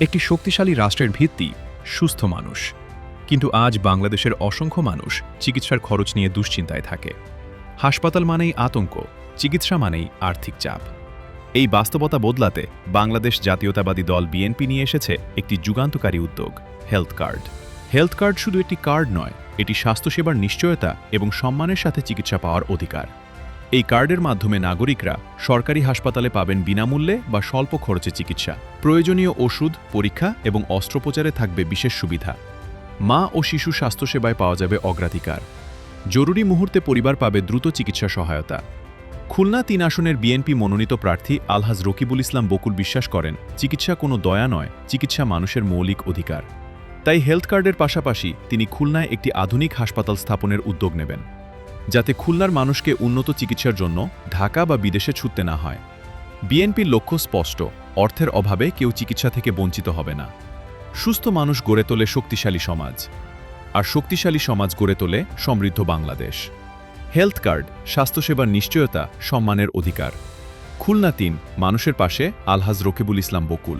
একটি শক্তিশালী রাষ্ট্রের ভিত্তি, সুস্থ মানুষ। কিন্তু আজ বাংলাদেশের অসংখ্য মানুষ চিকিৎসার খরচ নিয়ে দুশ্চিন্তায় থাকে। হাসপাতাল মানেই আতঙ্ক, চিকিৎসা মানেই আর্থিক চাপ। এই বাস্তবতা বদলাতে বাংলাদেশ জাতীয়তাবাদী দল বিএনপি নিয়ে এসেছে একটি যুগান্তকারী উদ্যোগ, হেলথ কার্ড। হেলথ কার্ড শুধু একটি কার্ড নয়, এটি স্বাস্থ্যসেবার নিশ্চয়তা এবং সম্মানের সাথে চিকিৎসা পাওয়ার অধিকার। এই কার্ডের মাধ্যমে নাগরিকরা সরকারি হাসপাতালে পাবেন বিনামূল্যে বা স্বল্প খরচে চিকিৎসা, প্রয়োজনীয় ওষুধ, পরীক্ষা এবং অস্ত্রোপচারে থাকবে বিশেষ সুবিধা। মা ও শিশু স্বাস্থ্যসেবায় পাওয়া যাবে অগ্রাধিকার। জরুরি মুহূর্তে পরিবার পাবে দ্রুত চিকিৎসা সহায়তা। খুলনা তিন আসনের বিএনপি মনোনীত প্রার্থী আলহাজ রকিবুল ইসলাম বকুল বিশ্বাস করেন, চিকিৎসা কোনো দয়া নয়, চিকিৎসা মানুষের মৌলিক অধিকার। তাই হেলথ কার্ডের পাশাপাশি তিনি খুলনায় একটি আধুনিক হাসপাতাল স্থাপনের উদ্যোগ নেবেন। যাতে খুলনার মানুষকে উন্নত চিকিৎসার জন্য ঢাকা বা বিদেশে ছুটতে না হয়। বিএনপির লক্ষ্য স্পষ্ট, অর্থের অভাবে কেউ চিকিৎসা থেকে বঞ্চিত হবে না। সুস্থ মানুষ গড়ে তোলে শক্তিশালী সমাজ। আর শক্তিশালী সমাজ গড়ে তোলে সমৃদ্ধ বাংলাদেশ। হেলথ কার্ড, স্বাস্থ্যসেবার নিশ্চয়তা, সম্মানের অধিকার। খুলনা তিন, মানুষের পাশে আলহাজ রকিবুল ইসলাম বকুল।